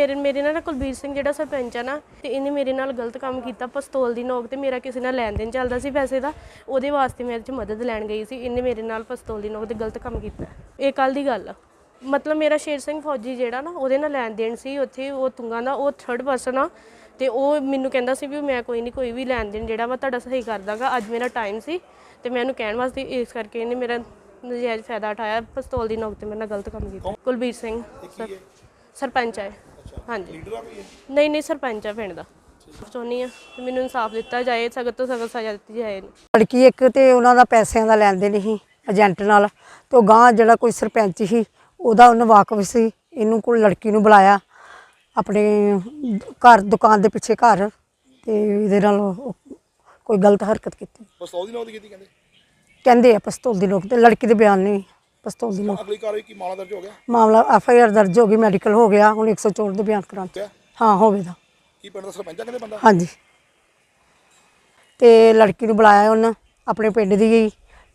ਮੇਰੇ ਮੇਰੇ ਨਾਲ ਨਾ ਕੁਲਬੀਰ ਸਿੰਘ ਜਿਹੜਾ ਸਰਪੰਚ ਆ ਨਾ, ਤੇ ਇਹਨੇ ਮੇਰੇ ਨਾਲ ਗਲਤ ਕੰਮ ਕੀਤਾ, ਪਿਸਤੌਲ ਦੀ ਨੋਕ ਤੇ ਮੇਰਾ ਕਿਸੇ ਨਾਲ ਲੈਣ ਦੇਣ ਚੱਲਦਾ ਸੀ ਪੈਸੇ ਦਾ, ਉਹਦੇ ਵਾਸਤੇ ਮੈਂ ਇਹਦੇ ਚ ਮਦਦ ਲੈਣ ਗਈ ਸੀ, ਇਹਨੇ ਮੇਰੇ ਨਾਲ ਪਿਸਤੌਲ ਦੀ ਨੋਕ ਤੇ ਗਲਤ ਕੰਮ ਕੀਤਾ। ਇਹ ਕੱਲ ਦੀ ਗੱਲ ਆ। ਮਤਲਬ ਮੇਰਾ ਸ਼ੇਰ ਸਿੰਘ ਫੌਜੀ ਜਿਹੜਾ ਨਾ, ਉਹਦੇ ਨਾਲ ਲੈਣ ਦੇਣ ਸੀ, ਉੱਥੇ ਉਹ ਤੁੰਗਾ ਦਾ, ਉਹ ਥਰਡ ਪਰਸਨ ਆ, ਤੇ ਉਹ ਮੈਨੂੰ ਕਹਿੰਦਾ ਸੀ ਵੀ ਮੈਂ ਕੋਈ ਨਹੀਂ ਕੋਈ ਵੀ ਲੈਣ ਦੇਣ ਜਿਹੜਾ ਵਾ ਤੁਹਾਡਾ ਸਹੀ ਕਰ ਦਾਂਗਾ, ਅੱਜ ਮੇਰਾ ਟਾਈਮ ਸੀ, ਤੇ ਮੈਂ ਇਹਨੂੰ ਕਹਿਣ ਵਾਸਤੇ ਇਸ ਕਰਕੇ ਇਹਨੇ ਮੇਰਾ ਨਜਾਇਜ਼ ਫਾਇਦਾ ਉਠਾਇਆ, ਪਿਸਤੌਲ ਦੀ ਨੋਕ ਤੇ ਮੇਰੇ ਨਾਲ ਗਲਤ ਕੰਮ ਕੀਤਾ। ਕੁਲਬੀਰ ਸਿੰਘ ਸਰਪੰਚ ਹੈ ਹਾਂਜੀ। ਲੀਡਰ ਆ ਕੋਈ ਇਹ? ਨਹੀਂ ਨਹੀਂ ਸਰਪੰਚ ਆ ਪਿੰਡ ਦਾ। ਚਾਹੁੰਦੀ ਆ ਕਿ ਮੈਨੂੰ ਇਨਸਾਫ ਦਿੱਤਾ ਜਾਏ ਸਖਤ ਤੋਂ ਸਖਤ ਸਜ਼ਾ ਦਿੱਤੀ ਜਾਏ। ਲੜਕੀ ਇੱਕ ਤੇ ਉਹਨਾਂ ਦਾ ਪੈਸਿਆਂ ਦਾ ਲੈਣ ਦੇਣ ਸੀ ਏਜੰਟ ਨਾਲ ਤੇ ਉਹ ਗਾਂ ਜਿਹੜਾ ਕੋਈ ਸਰਪੰਚ ਸੀ ਉਹਦਾ ਉਹਨੂੰ ਵਾਕਫ ਸੀ ਇਹਨੂੰ ਕੋਲ ਲੜਕੀ ਨੂੰ ਬੁਲਾਇਆ ਆਪਣੇ ਘਰ ਦੁਕਾਨ ਦੇ ਪਿੱਛੇ ਘਰ ਤੇ ਇਹਦੇ ਨਾਲ ਉਹ ਕੋਈ ਗਲਤ ਹਰਕਤ ਕੀਤੀ। ਪਿਸਤੌਲ ਦੀ ਦੀ ਕੀਤੀ ਕਹਿੰਦੇ? ਕਹਿੰਦੇ ਆ ਪਿਸਤੌਲ ਦੀ ਨੋਕ ਤੇ ਲੜਕੀ ਦੇ ਬਿਆਨ ਨਹੀਂ। ਪਿਸਤੌਲ ਦੀ ਨੋਕ ਅਗਲੀ ਕਾਰਵਾਈ ਕੀ ਮਾਮਲਾ ਦਰਜ ਹੋ ਗਿਆ? ਮਾਮਲਾ ਐਫ ਆਈ ਆਰ ਦਰਜ ਹੋ ਗਈ ਮੈਡੀਕਲ ਹੋ ਗਿਆ ਹੁਣ 104 ਦੇ ਬਿਆਨ ਕਰਾਂ ਕਿਆ ਹਾਂ। ਹੋਵੇਗਾ ਕੀ ਪਿੰਡ ਦਾ ਸਰਪੰਚ ਆ ਕਹਿੰਦੇ ਬੰਦਾ? ਹਾਂਜੀ। ਤੇ ਲੜਕੀ ਨੂੰ ਬੁਲਾਇਆ ਉਹਨਾਂ ਆਪਣੇ ਪਿੰਡ ਦੀ ਗਈ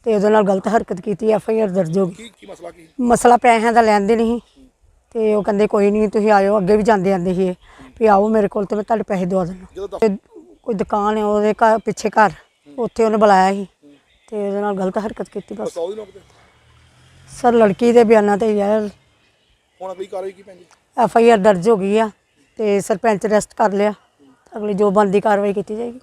ਤੇ ਉਹਦੇ ਨਾਲ ਗਲਤ ਹਰਕਤ ਕੀਤੀ ਐਫ ਆਈ ਆਰ ਦਰਜ ਹੋ ਗਈ। ਕੀ ਕੀ ਮਸਲਾ ਕੀ? ਮਸਲਾ ਪੈਸਿਆਂ ਦਾ ਲੈਂਦੇ ਨਹੀਂ ਤੇ ਉਹ ਕਹਿੰਦੇ ਕੋਈ ਨਹੀਂ ਤੁਸੀਂ ਆਇਓ ਅੱਗੇ ਵੀ ਜਾਂਦੇ ਆਂਦੇ ਸੀ ਇਹ, ਵੀ ਆਓ ਮੇਰੇ ਕੋਲ ਤੇ ਮੈਂ ਤੁਹਾਡੇ ਪੈਸੇ ਦਵਾ ਦਿੰਦਾ। ਜਦੋਂ ਦਫ਼- ਤੇ ਕੋਈ ਦੁਕਾਨ ਹੈ ਉਹਦੇ ਘਰ ਪਿੱਛੇ ਘਰ ਉੱਥੇ ਉਹਨੇ ਬੁਲਾਇਆ ਸੀ। ਤੇ ਉਹਦੇ ਨਾਲ ਗਲਤ ਹਰਕਤ ਕੀਤੀ ਬਸ। ਪਿਸਤੌਲ ਦੀ ਸਰ ਲੜਕੀ ਦੇ ਬਿਆਨਾਂ ਤੇ ਯਾਰ ਹੁਣ ਅਗਲੀ ਕਾਰਵਾਈ ਕੀ ਪੈਂਦੀ? ਐਫ ਆਈ ਆਰ ਦਰਜ ਹੋ ਗਈ ਆ ਤੇ ਸਰਪੰਚ ਅਰੈਸਟ ਕਰ ਲਿਆ। ਅਗਲੀ ਜੋ ਬਣਦੀ ਕਾਰਵਾਈ ਕੀਤੀ ਜਾਏਗੀ।